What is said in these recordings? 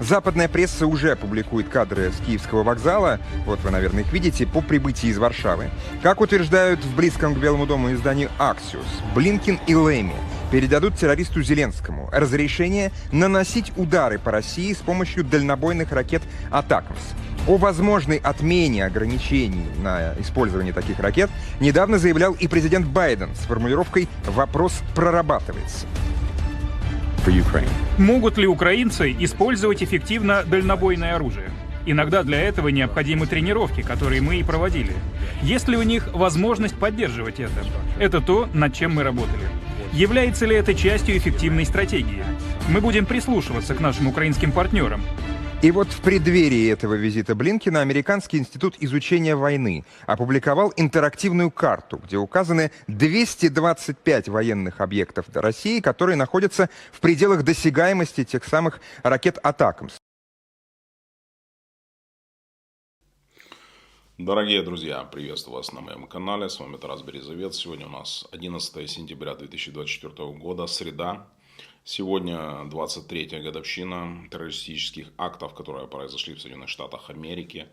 Западная пресса уже публикует кадры с Киевского вокзала, вот вы, наверное, их видите, по прибытии из Варшавы. Как утверждают в близком к Белому дому изданию «Аксиус», Блинкин и Лэми передадут террористу Зеленскому разрешение наносить удары по России с помощью дальнобойных ракет «Атакмс». О возможной отмене ограничений на использование таких ракет недавно заявлял и президент Байден с формулировкой «вопрос прорабатывается». Могут ли украинцы использовать эффективно дальнобойное оружие? Иногда для этого необходимы тренировки, которые мы и проводили. Есть ли у них возможность поддерживать это? Это то, над чем мы работали. Является ли это частью эффективной стратегии? Мы будем прислушиваться к нашим украинским партнерам. И вот в преддверии этого визита Блинкина Американский институт изучения войны опубликовал интерактивную карту, где указаны 225 военных объектов России, которые находятся в пределах досягаемости тех самых ракет «Атакамс». Дорогие друзья, приветствую вас на моем канале. С вами Тарас Березовец. Сегодня у нас 11 сентября 2024 года, среда. Сегодня 23-я годовщина террористических актов, которые произошли в Соединенных Штатах Америки.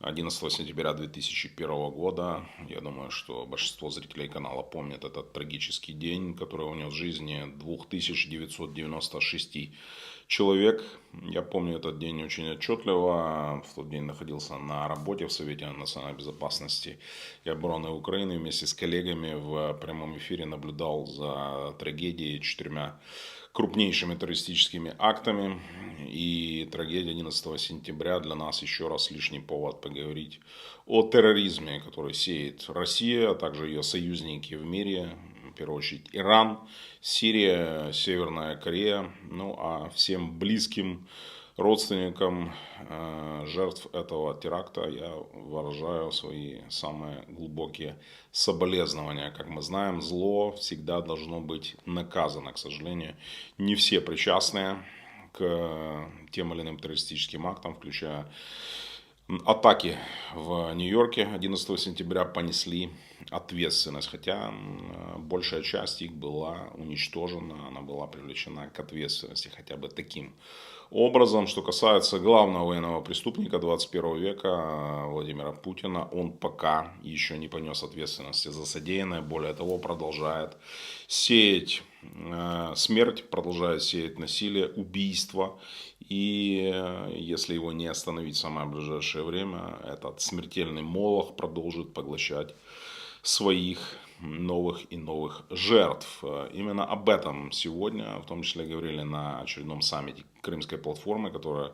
11 сентября 2001 года. Я думаю, что большинство зрителей канала помнят этот трагический день, который унес жизни 2996 человек. Я помню этот день очень отчетливо. В тот день находился на работе в Совете национальной безопасности и обороны Украины. Вместе с коллегами в прямом эфире наблюдал за трагедией четырьмя крупнейшими террористическими актами. И трагедия 11 сентября для нас еще раз лишний повод поговорить о терроризме, который сеет Россия, а также ее союзники в мире, в первую очередь Иран, Сирия, Северная Корея, ну а всем близким родственникам э, жертв этого теракта я выражаю свои самые глубокие соболезнования. Как мы знаем, зло всегда должно быть наказано. К сожалению, не все причастные к тем или иным террористическим актам, включая атаки в Нью-Йорке 11 сентября понесли ответственность, хотя большая часть их была уничтожена, она была привлечена к ответственности хотя бы таким образом. Что касается главного военного преступника 21 века Владимира Путина, он пока еще не понес ответственности за содеянное, более того, продолжает сеять э, смерть, продолжает сеять насилие, убийство. И э, если его не остановить в самое ближайшее время, этот смертельный молох продолжит поглощать своих новых и новых жертв. Именно об этом сегодня, в том числе, говорили на очередном саммите Крымской платформы, которая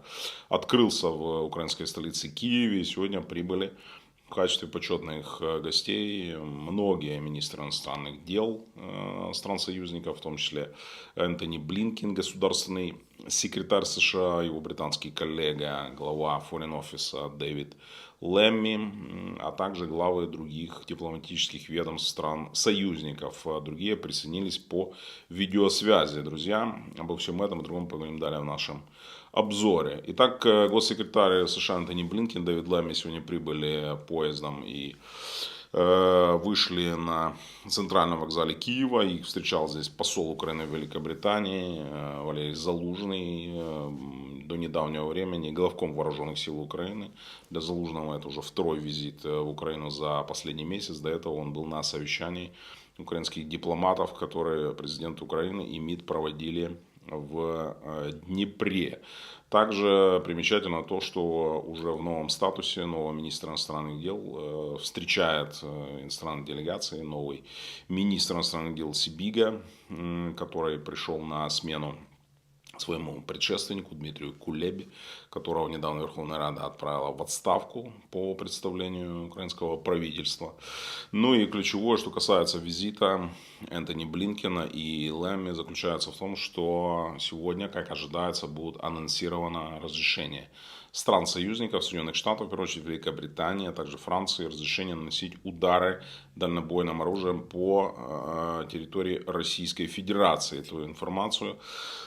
открылся в украинской столице Киеве. И сегодня прибыли в качестве почетных гостей многие министры иностранных дел э, стран-союзников, в том числе Энтони Блинкин, государственный секретарь США, его британский коллега, глава Foreign Office Дэвид Лемми, а также главы других дипломатических ведомств стран-союзников. А другие присоединились по видеосвязи. Друзья, обо всем этом и другом поговорим далее в нашем обзоре. Итак, э, госсекретарь США Антони Блинкин, Дэвид Лемми сегодня прибыли поездом и вышли на центральном вокзале Киева. Их встречал здесь посол Украины в Великобритании э, Валерий Залужный. Э, до недавнего времени главком вооруженных сил Украины. Для Залужного это уже второй визит в Украину за последний месяц. До этого он был на совещании украинских дипломатов, которые президент Украины и МИД проводили в Днепре. Также примечательно то, что уже в новом статусе нового министра иностранных дел э, встречает э, иностранные делегации новый министр иностранных дел Сибига, который пришел на смену своему предшественнику Дмитрию Кулебе, которого недавно Верховная Рада отправила в отставку по представлению украинского правительства. Ну и ключевое, что касается визита Энтони Блинкина и Лэмми, заключается в том, что сегодня, как ожидается, будет анонсировано разрешение стран-союзников Соединенных Штатов, в первую очередь Великобритании, а также Франции, разрешение наносить удары дальнобойным оружием по э, территории Российской Федерации. Эту информацию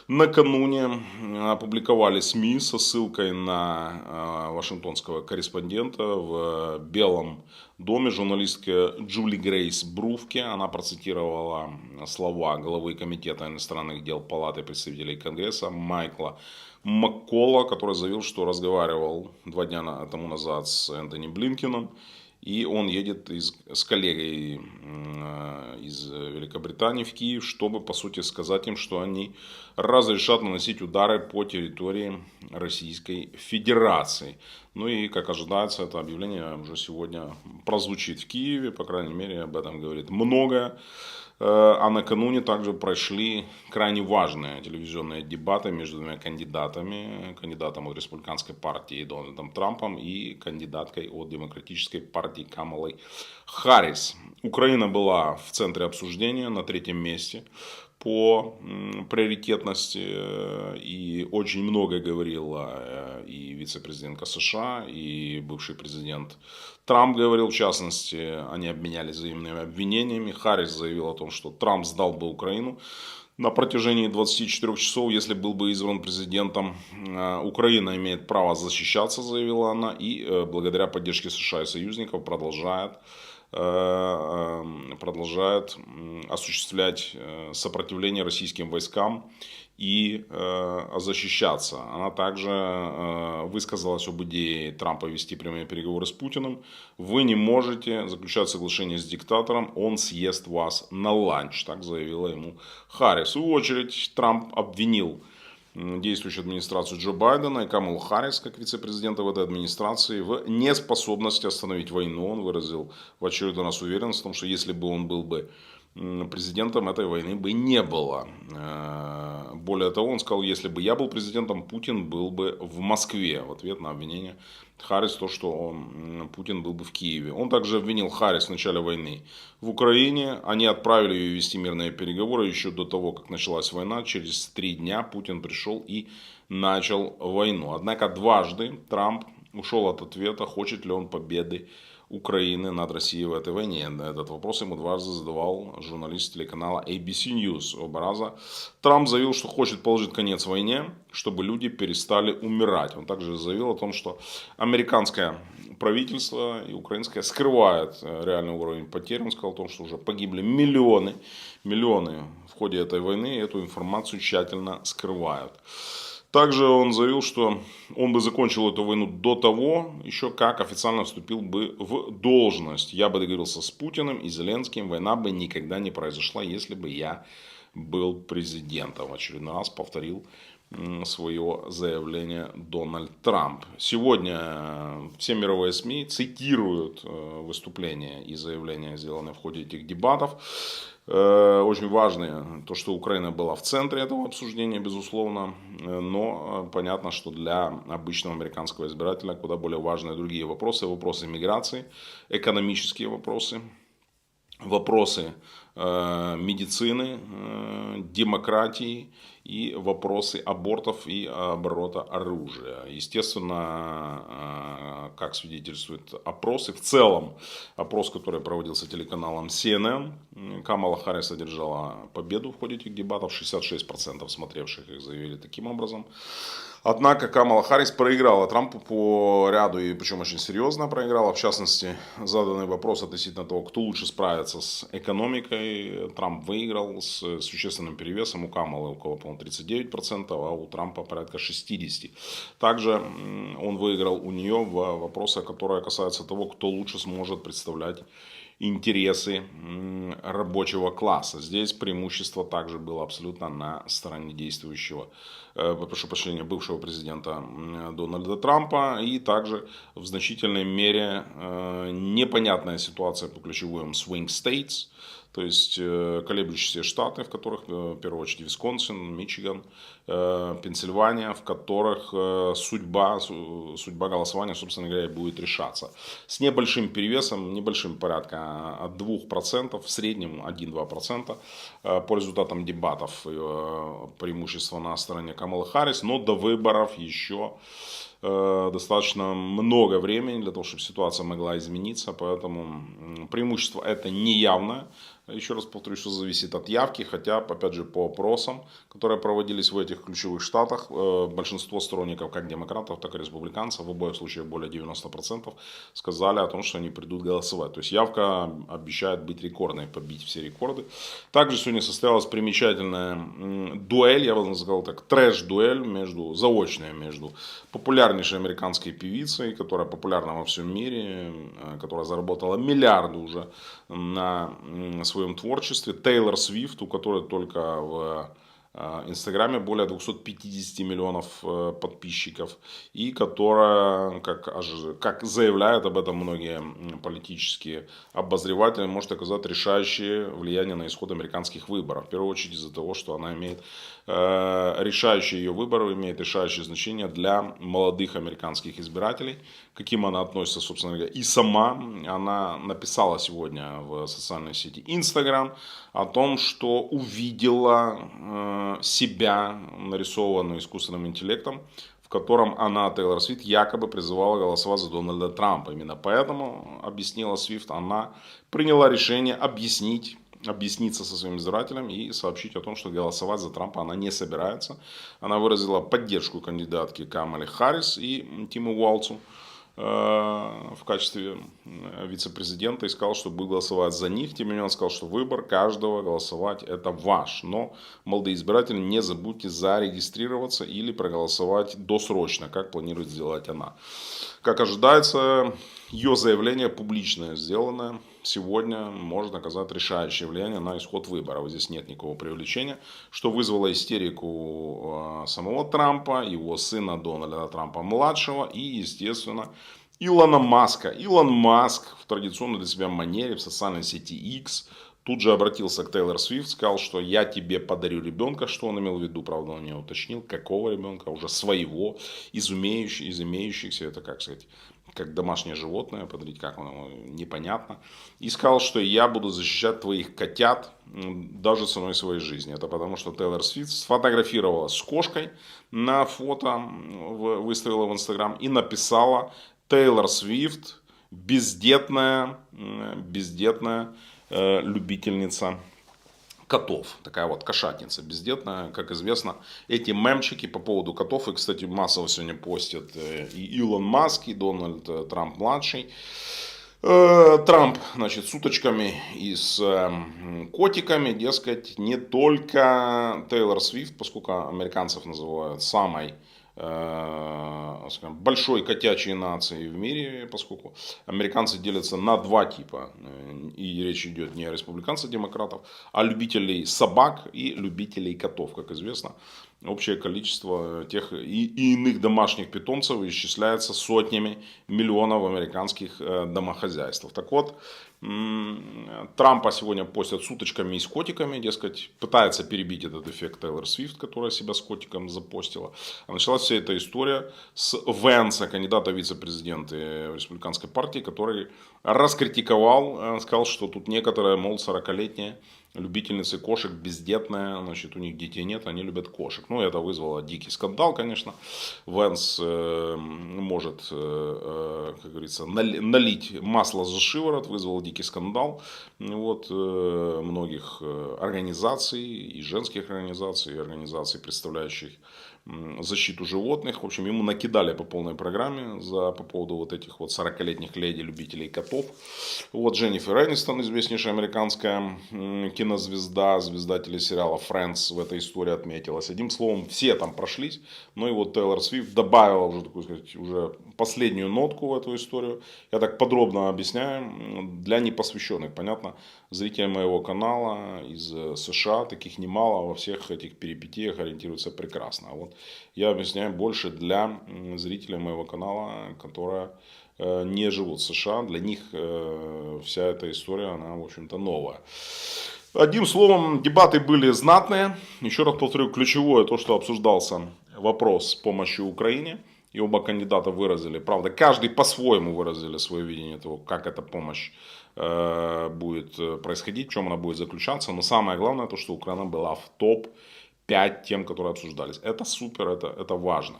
накануне опубликовали СМИ со ссылкой на э, вашингтонского корреспондента в Белом доме журналистка Джули Грейс Бруфке. Она процитировала слова главы Комитета иностранных дел Палаты представителей Конгресса Майкла Маккола, который заявил, что разговаривал два дня тому назад с Энтони Блинкином, и он едет из, с коллегой из Великобритании в Киев, чтобы, по сути, сказать им, что они разрешат наносить удары по территории Российской Федерации. Ну и, как ожидается, это объявление уже сегодня прозвучит в Киеве, по крайней мере, об этом говорит многое. Э, а накануне также прошли крайне важные телевизионные дебаты между двумя кандидатами. Кандидатом от республиканской партии Дональдом Трампом и кандидаткой от демократической партии Камалой Харрис. Украина была в центре обсуждения на третьем месте по приоритетности э, и очень много говорила э, и вице-президентка США, и бывший президент Трамп говорил, в частности, они обменялись взаимными обвинениями. Харрис заявил о том, что Трамп сдал бы Украину на протяжении 24 часов, если был бы избран президентом. Э, Украина имеет право защищаться, заявила она, и благодаря поддержке США и союзников продолжает продолжает осуществлять э, сопротивление российским войскам и э, защищаться. Она также высказалась об идее Трампа вести прямые переговоры с Путиным. Вы не можете заключать соглашение с диктатором, он съест вас на ланч, так заявила ему Харрис. В свою очередь Трамп обвинил действующую администрацию Джо Байдена и Камал Харрис, как вице-президента в этой администрации, в неспособности остановить войну. Он выразил в очередной раз уверенность в том, что если бы он был бы президентом этой войны бы не было. Э, более того, он сказал, если бы я был президентом, Путин был бы в Москве. В ответ на обвинение Харрис, то, что он, Путин был бы в Киеве. Он также обвинил Харрис в начале войны в Украине. Они отправили ее вести мирные переговоры еще до того, как началась война. Через три дня Путин пришел и начал войну. Однако дважды Трамп ушел от ответа, хочет ли он победы Украины над Россией в этой войне. Этот вопрос ему дважды задавал журналист телеканала ABC News. Оба раза Трамп заявил, что хочет положить конец войне, чтобы люди перестали умирать. Он также заявил о том, что американское правительство и украинское скрывает э, реальный уровень потерь. Он сказал о том, что уже погибли миллионы, миллионы в ходе этой войны. И эту информацию тщательно скрывают. Также он заявил, что он бы закончил эту войну до того, еще как официально вступил бы в должность. Я бы договорился с Путиным и Зеленским, война бы никогда не произошла, если бы я был президентом. В очередной раз повторил свое заявление Дональд Трамп. Сегодня э, все мировые СМИ цитируют э, выступления и заявления, сделанные в ходе этих дебатов. Э, очень важное то, что Украина была в центре этого обсуждения, безусловно, но понятно, что для обычного американского избирателя куда более важны другие вопросы, вопросы миграции, экономические вопросы, вопросы э, медицины, э, демократии и вопросы абортов и оборота оружия. Естественно, э, как свидетельствуют опросы, в целом опрос, который проводился телеканалом CNN, Камала Харрис одержала победу в ходе этих дебатов, 66% смотревших их заявили таким образом. Однако Камала Харрис проиграла Трампу по ряду, и причем очень серьезно проиграла. В частности, заданный вопрос относительно того, кто лучше справится с экономикой. Трамп выиграл с существенным перевесом. У Камалы около, по-моему, 39%, а у Трампа порядка 60%. Также он выиграл у нее в вопросах, которые касаются того, кто лучше сможет представлять интересы рабочего класса. Здесь преимущество также было абсолютно на стороне действующего, э, прошу прощения, бывшего президента Дональда Трампа. И также в значительной мере э, непонятная ситуация по ключевым swing states – то есть э, колеблющиеся штаты, в которых, э, в первую очередь, Висконсин, Мичиган, э, Пенсильвания, в которых судьба, судьба голосования, собственно говоря, будет решаться. С небольшим перевесом, небольшим порядка от 2%, в среднем 1-2% по результатам дебатов преимущество на стороне Камала Харрис, но до выборов еще достаточно много времени для того, чтобы ситуация могла измениться, поэтому преимущество это не явное. Еще раз повторюсь, что зависит от явки, хотя, опять же, по опросам, которые проводились в этих ключевых штатах, э, большинство сторонников как демократов, так и республиканцев, в обоих случаях более 90%, сказали о том, что они придут голосовать. То есть явка обещает быть рекордной, побить все рекорды. Также сегодня состоялась примечательная дуэль, я бы назвал так, трэш-дуэль между, заочная между популярнейшей американской певицей, которая популярна во всем мире, э, которая заработала миллиарды уже на своем творчестве, Тейлор Свифт, у которой только в Инстаграме более 250 миллионов э, подписчиков, и которая, как, как заявляют об этом многие политические обозреватели, может оказать решающее влияние на исход американских выборов. В первую очередь из-за того, что она имеет э, решающие ее выборы, имеет решающее значение для молодых американских избирателей, каким она относится, собственно говоря. И сама она написала сегодня в социальной сети Instagram о том, что увидела себя, нарисованную искусственным интеллектом, в котором она, Тейлор Свифт, якобы призывала голосовать за Дональда Трампа. Именно поэтому, объяснила Свифт, она приняла решение объяснить объясниться со своим избирателем и сообщить о том, что голосовать за Трампа она не собирается. Она выразила поддержку кандидатки Камали Харрис и Тиму Уолцу. Э, в качестве э, вице-президента и сказал, что будет голосовать за них. Тем не менее, он сказал, что выбор каждого голосовать это ваш. Но, молодые избиратели, не забудьте зарегистрироваться или проголосовать досрочно, как планирует сделать она. Как ожидается, ее заявление публичное сделанное сегодня может оказать решающее влияние на исход выборов. Здесь нет никакого привлечения, что вызвало истерику э, самого Трампа, его сына Дональда Трампа младшего и, естественно, Илона Маска. Илон Маск в традиционной для себя манере в социальной сети X тут же обратился к Тейлор Свифт, сказал, что я тебе подарю ребенка, что он имел в виду, правда, он не уточнил, какого ребенка, уже своего, из, умеющих, из имеющихся, это как сказать, как домашнее животное, подарить, как оно, непонятно. И сказал, что я буду защищать твоих котят даже ценой своей жизни. Это потому, что Тейлор Свифт сфотографировала с кошкой на фото, выставила в Инстаграм и написала Тейлор Свифт бездетная, бездетная э, любительница котов. Такая вот кошатница бездетная, как известно. Эти мемчики по поводу котов, и, кстати, массово сегодня постят э, и Илон Маск, и Дональд э, Трамп младший. Э, Трамп, значит, с уточками и с котиками, дескать, не только Тейлор Свифт, поскольку американцев называют самой скажем, большой котячей нации в мире, поскольку американцы делятся на два типа. И речь идет не о республиканцах, демократов, а любителей собак и любителей котов, как известно. Общее количество тех и, и иных домашних питомцев исчисляется сотнями миллионов американских э, домохозяйств. Так вот, Трампа сегодня постят с уточками и с котиками, дескать, пытается перебить этот эффект Тейлор Свифт, которая себя с котиком запостила. А началась вся эта история с Венса, кандидата вице-президента республиканской партии, который раскритиковал, э, сказал, что тут некоторые, мол, 40-летние любительницы кошек, бездетная, значит, у них детей нет, они любят кошек. Ну, это вызвало дикий скандал, конечно. Венс э, может, э, э как говорится, налить масло за шиворот, вызвал дикий скандал. Вот, э, многих э, организаций, и женских организаций, и организаций, представляющих защиту животных. В общем, ему накидали по полной программе за, по поводу вот этих вот 40-летних леди, любителей котов. Вот Дженнифер Энистон, известнейшая американская кинозвезда, звезда телесериала Friends в этой истории отметилась. Одним словом, все там прошлись. Ну и вот Тейлор Свифт добавила уже, такую сказать, уже последнюю нотку в эту историю. Я так подробно объясняю для непосвященных. Понятно, зрители моего канала из э, США, таких немало, во всех этих перипетиях ориентируются прекрасно. А вот я объясняю больше для зрителей моего канала, которые э, не живут в США. Для них э, вся эта история, она, в общем-то, новая. Одним словом, дебаты были знатные. Еще раз повторю, ключевое то, что обсуждался вопрос помощи Украине. И оба кандидата выразили, правда, каждый по-своему выразили свое видение того, как эта помощь э, будет происходить, в чем она будет заключаться. Но самое главное, то, что Украина была в топ 5 тем, которые обсуждались. Это супер, это, это важно.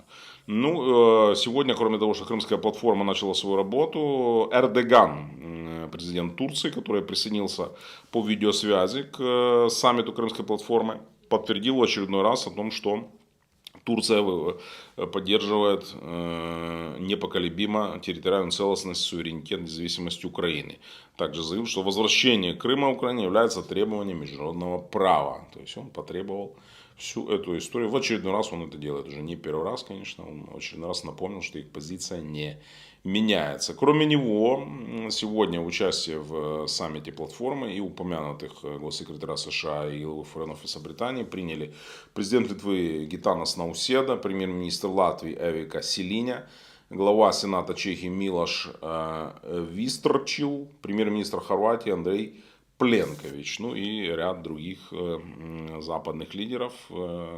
Ну, э, сегодня, кроме того, что крымская платформа начала свою работу, Эрдоган президент Турции, который присоединился по видеосвязи к э, саммиту Крымской платформы, подтвердил в очередной раз о том, что Турция э, поддерживает непоколебимо территориальную целостность, суверенитет независимость Украины. Также заявил, что возвращение Крыма Украине является требованием международного права. То есть он потребовал всю эту историю. В очередной раз он это делает. Уже не первый раз, конечно. Он в очередной раз напомнил, что их позиция не меняется. Кроме него, сегодня участие в саммите платформы и упомянутых э, госсекретаря США и главы ФРН офиса Британии приняли президент Литвы Гитанас Науседа, премьер-министр Латвии Эвика Селиня, глава Сената Чехии Милош э, Вистрчил, премьер-министр Хорватии Андрей Пленкович, ну и ряд других э, западных лидеров,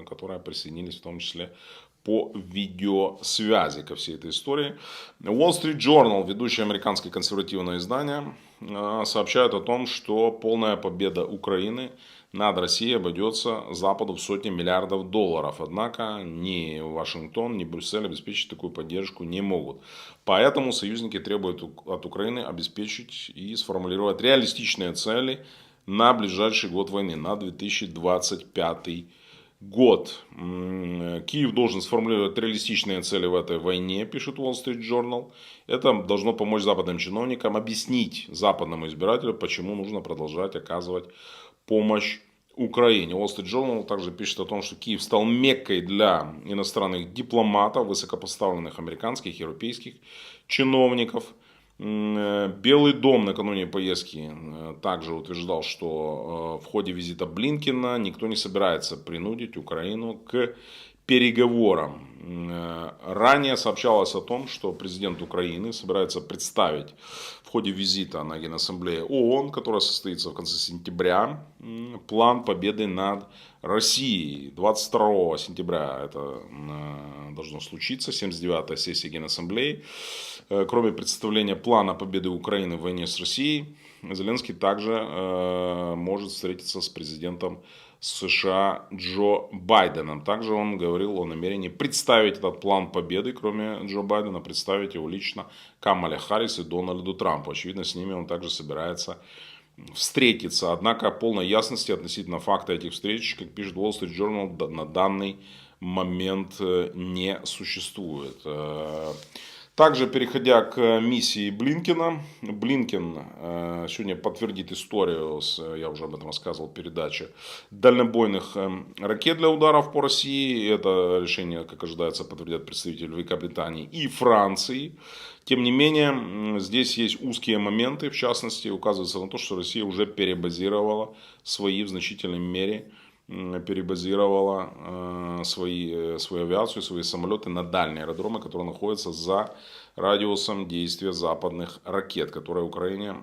которые присоединились в том числе по видеосвязи ко всей этой истории. Wall Street Journal, ведущее американское консервативное издание, э, сообщает о том, что полная победа Украины над Россией обойдется Западу в сотни миллиардов долларов. Однако ни Вашингтон, ни Брюссель обеспечить такую поддержку не могут. Поэтому союзники требуют от Украины обеспечить и сформулировать реалистичные цели на ближайший год войны, на 2025 год Киев должен сформулировать реалистичные цели в этой войне, пишет Wall Street Journal. Это должно помочь западным чиновникам объяснить западному избирателю, почему нужно продолжать оказывать помощь Украине. Wall Street Journal также пишет о том, что Киев стал меккой для иностранных дипломатов, высокопоставленных американских, европейских чиновников – Э, Белый дом накануне поездки э, также утверждал, что э, в ходе визита Блинкина никто не собирается принудить Украину к переговорам. Ранее сообщалось о том, что президент Украины собирается представить в ходе визита на Генассамблею ООН, которая состоится в конце сентября, план победы над Россией. 22 сентября это должно случиться, 79-я сессия Генассамблеи. Э, кроме представления плана победы Украины в войне с Россией, Зеленский также э, может встретиться с президентом США Джо Байденом. Также он говорил о намерении представить этот план победы, кроме Джо Байдена, представить его лично Камале Харрис и Дональду Трампу. Очевидно, с ними он также собирается встретиться. Однако полной ясности относительно факта этих встреч, как пишет Wall Street Journal, на данный момент э, не существует. Также, переходя к миссии Блинкина, Блинкин э, сегодня подтвердит историю, с, я уже об этом рассказывал в передаче, дальнобойных э, ракет для ударов по России. Это решение, как ожидается, подтвердят представители Великобритании и Франции. Тем не менее, здесь есть узкие моменты, в частности, указывается на то, что Россия уже перебазировала свои в значительной мере перебазировала э, свои, э, свою авиацию, свои самолеты на дальние аэродромы, которые находятся за радиусом действия западных ракет, которые Украине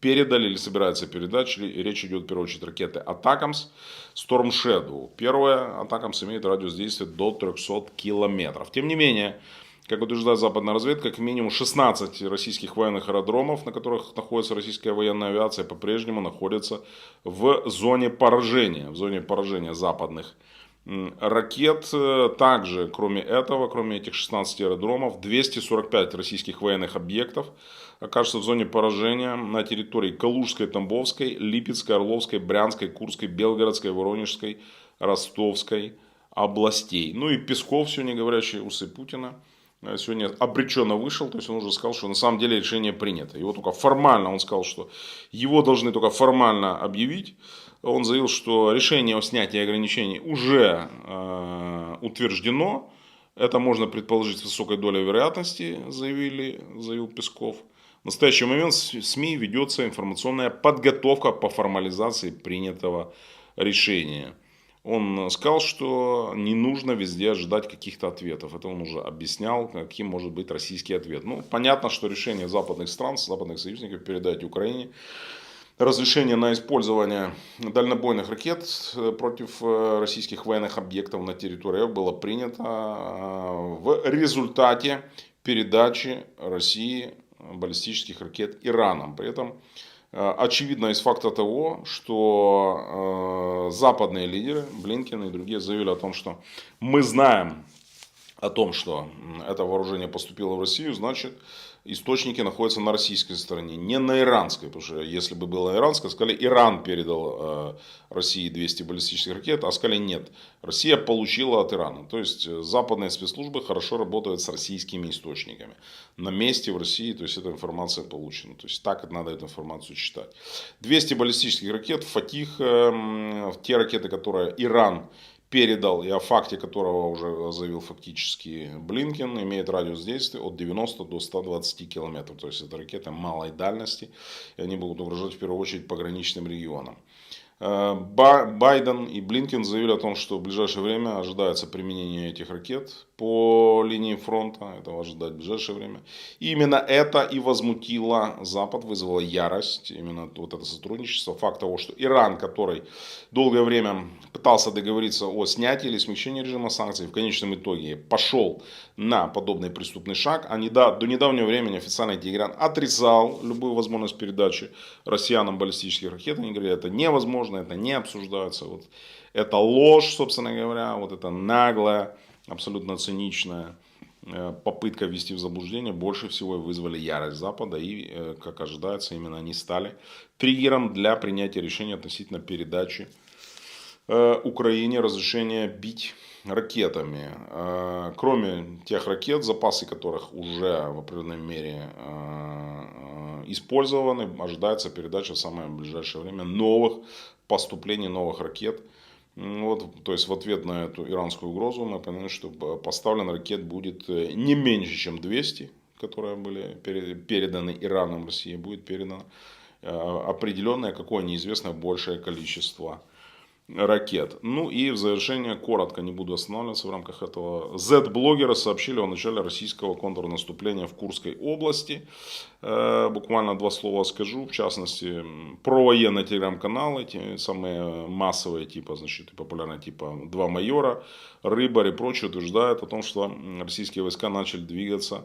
передали или собираются передать. Речь идет в первую очередь ракеты Атакамс, Storm Shadow. Первая Атакамс имеет радиус действия до 300 километров. Тем не менее, как утверждает западная разведка, как минимум 16 российских военных аэродромов, на которых находится российская военная авиация, по-прежнему находятся в зоне поражения, в зоне поражения западных ракет. Также, кроме этого, кроме этих 16 аэродромов, 245 российских военных объектов окажутся в зоне поражения на территории Калужской, Тамбовской, Липецкой, Орловской, Брянской, Курской, Белгородской, Воронежской, Ростовской областей. Ну и Песков, сегодня говорящий усы Путина, сегодня обреченно вышел, то есть он уже сказал, что на самом деле решение принято. Его только формально, он сказал, что его должны только формально объявить. Он заявил, что решение о снятии ограничений уже э, утверждено. Это можно предположить с высокой долей вероятности, заявили, заявил Песков. В настоящий момент в СМИ ведется информационная подготовка по формализации принятого решения он сказал, что не нужно везде ожидать каких-то ответов. Это он уже объяснял, каким может быть российский ответ. Ну, понятно, что решение западных стран, западных союзников передать Украине разрешение на использование дальнобойных ракет э, против э, российских военных объектов на территории было принято э, в результате передачи России баллистических ракет Ираном. При этом Э, очевидно из факта того, что э, западные лидеры, Блинкин и другие, заявили о том, что мы знаем о том, что это вооружение поступило в Россию, значит, источники находятся на российской стороне, не на иранской. Потому что если бы было иранское, сказали, Иран передал э, России 200 баллистических ракет, а сказали нет. Россия получила от Ирана. То есть э, западные спецслужбы хорошо работают с российскими источниками. На месте в России, то есть эта информация получена. То есть так надо эту информацию читать. 200 баллистических ракет, Фатих, э, те ракеты, которые Иран передал, и о факте которого уже заявил фактически Блинкен, имеет радиус действия от 90 до 120 километров. То есть это ракеты малой дальности, и они будут угрожать в первую очередь пограничным регионам. Э, Байден и Блинкен заявили о том, что в ближайшее время ожидается применение этих ракет по линии фронта. Этого ожидать в ближайшее время. И именно это и возмутило Запад, вызвало ярость. Именно вот это сотрудничество. Факт того, что Иран, который долгое время пытался договориться о снятии или смягчении режима санкций, в конечном итоге пошел на подобный преступный шаг. А до недавнего времени официальный Тегеран отрицал любую возможность передачи россиянам баллистических ракет. Они говорили, это невозможно, это не обсуждается. Вот это ложь, собственно говоря, вот это наглая, абсолютно циничная э, попытка ввести в заблуждение больше всего вызвали ярость Запада и, э, как ожидается, именно они стали триггером для принятия решения относительно передачи Украине разрешения бить ракетами. Кроме тех ракет, запасы которых уже в определенной мере использованы, ожидается передача в самое ближайшее время новых поступлений, новых ракет – вот, то есть в ответ на эту иранскую угрозу мы понимаем, что поставлен ракет будет э, не меньше, чем 200, которые были переданы Ираном России, будет передано. Э, определенное, какое неизвестное большее количество ракет. Ну и в завершение, коротко, не буду останавливаться в рамках этого, Z-блогеры сообщили о начале российского контрнаступления в Курской области. Э, буквально два слова скажу, в частности, про военные телеграм-каналы, те самые массовые, типа, значит, популярные, типа «Два майора», «Рыбарь» и прочие утверждают о том, что российские войска начали двигаться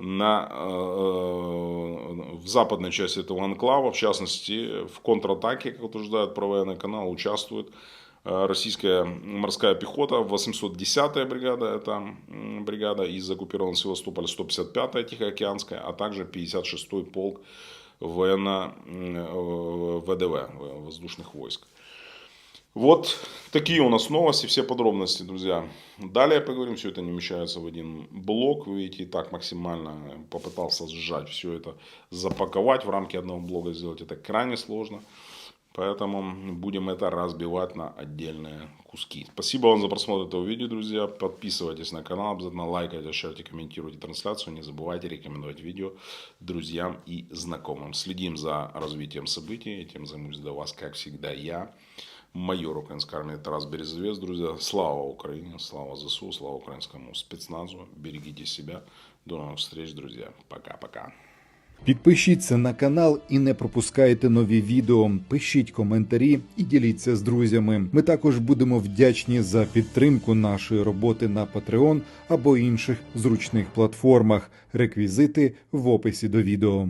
на, э, э, в западной части этого анклава, в частности, в контратаке, как утверждает про военный канал, участвует э, российская морская пехота, 810-я бригада, это бригада из оккупированного Севастополя, 155-я Тихоокеанская, а также 56-й полк военно ВДВ, воздушных войск. Вот такие у нас новости, все подробности, друзья. Далее поговорим, все это не вмещается в один блок. Вы видите, и так максимально попытался сжать все это, запаковать в рамки одного блога, сделать это крайне сложно. Поэтому будем это разбивать на отдельные куски. Спасибо вам за просмотр этого видео, друзья. Подписывайтесь на канал, обязательно лайкайте, шарьте, комментируйте трансляцию. Не забывайте рекомендовать видео друзьям и знакомым. Следим за развитием событий. Этим займусь для вас, как всегда, я майор української армії Тарас Березовець. Друзья, слава Украине, слава ЗСУ, слава украинскому спецназу. Берегите себя. До новых встреч, друзья. Пока-пока. Підпишіться на канал і не пропускайте нові відео. Пишіть коментарі і діліться з друзями. Ми також будемо вдячні за підтримку нашої роботи на Patreon або інших зручних платформах. Реквізити в описі до відео.